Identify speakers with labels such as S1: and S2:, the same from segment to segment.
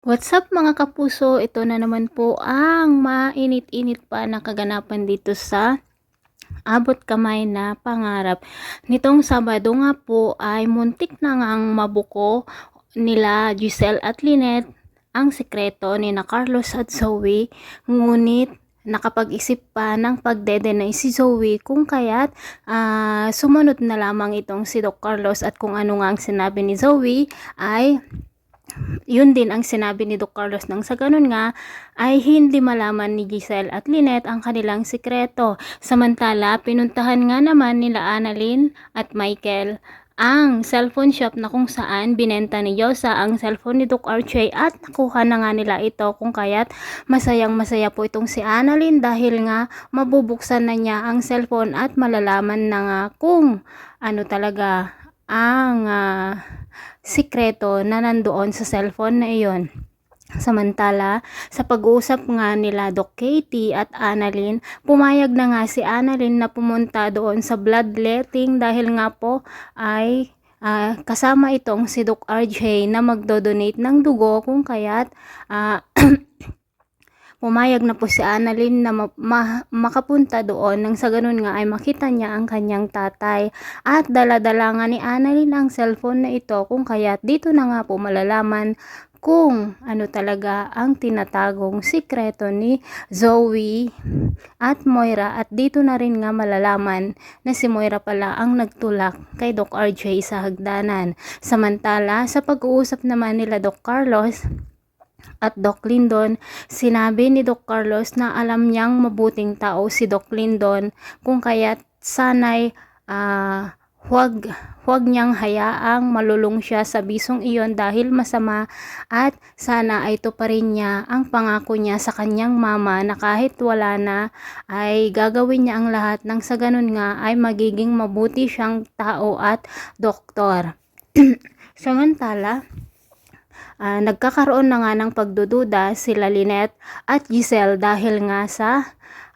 S1: What's up mga kapuso? Ito na naman po ang mainit-init pa na kaganapan dito sa abot kamay na pangarap. Nitong Sabado nga po ay muntik na ngang mabuko nila Giselle at Lynette ang sekreto ni na Carlos at Zoe. Ngunit nakapag-isip pa ng pagdedenay si Zoe kung kaya't ah, sumunod na lamang itong si Doc Carlos at kung ano nga ang sinabi ni Zoe ay yun din ang sinabi ni Doc Carlos nang sa ganun nga ay hindi malaman ni Giselle at Lynette ang kanilang sikreto. Samantala, pinuntahan nga naman nila Annalyn at Michael ang cellphone shop na kung saan binenta ni Yosa ang cellphone ni Doc Archie at nakuha na nga nila ito kung kaya't masayang masaya po itong si Annalyn dahil nga mabubuksan na niya ang cellphone at malalaman na nga kung ano talaga ang ah, sikreto na nandoon sa cellphone na iyon. Samantala, sa pag-uusap nga nila Doc Katie at Annalyn, pumayag na nga si Annalyn na pumunta doon sa bloodletting dahil nga po ay ah, kasama itong si Doc RJ na magdo-donate ng dugo kung kaya't ah, pumayag na po si Annalyn na ma- ma- makapunta doon nang sa ganun nga ay makita niya ang kanyang tatay at dala-dala nga ni Annalyn ang cellphone na ito kung kaya't dito na nga po malalaman kung ano talaga ang tinatagong sikreto ni Zoe at Moira at dito na rin nga malalaman na si Moira pala ang nagtulak kay Doc RJ sa hagdanan. Samantala, sa pag-uusap naman nila Doc Carlos at Doc Lindon, sinabi ni Doc Carlos na alam niyang mabuting tao si Doc Lindon kung kaya't sanay ah, huwag, huwag niyang hayaang malulong siya sa bisong iyon dahil masama at sana ay tuparin niya ang pangako niya sa kanyang mama na kahit wala na ay gagawin niya ang lahat nang sa ganun nga ay magiging mabuti siyang tao at doktor. Samantala, ah, nagkakaroon na nga ng pagdududa sila Lynette at Giselle dahil nga sa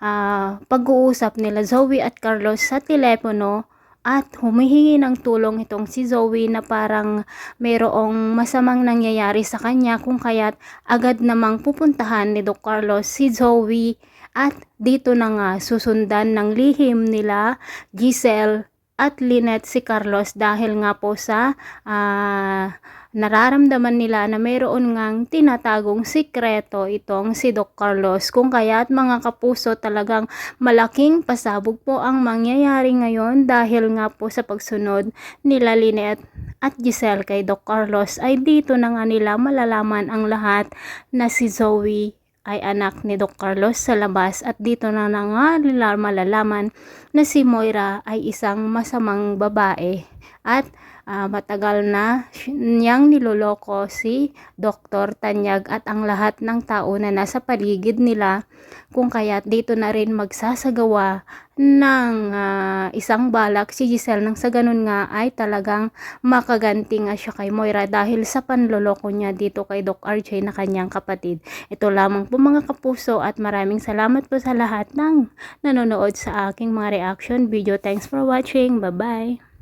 S1: ah, pag-uusap nila Zoe at Carlos sa telepono at humihingi ng tulong itong si Zoe na parang mayroong masamang nangyayari sa kanya kung kaya't agad namang pupuntahan ni Doc Carlos si Zoe at dito na nga susundan ng lihim nila Giselle at Lynette si Carlos dahil nga po sa ah, nararamdaman nila na mayroon ngang tinatagong sikreto itong si Doc Carlos. Kung kaya't mga kapuso talagang malaking pasabog po ang mangyayari ngayon dahil nga po sa pagsunod nila Lynette at Giselle kay Doc Carlos ay dito na nga nila malalaman ang lahat na si Zoe ay anak ni Doc Carlos sa labas at dito na, na nga nila malalaman na si Moira ay isang masamang babae at ah, matagal na niyang niloloko si Dr. Tanyag at ang lahat ng tao na nasa paligid nila kung kaya't dito na rin magsasagawa ng ah, isang balak si Giselle nang sa ganun nga ay talagang makaganti nga siya kay Moira dahil sa panloloko niya dito kay Doc RJ na kanyang kapatid. Ito lamang po mga kapuso at maraming salamat po sa lahat ng nanonood sa aking mga reaction video. Thanks for watching. Bye-bye!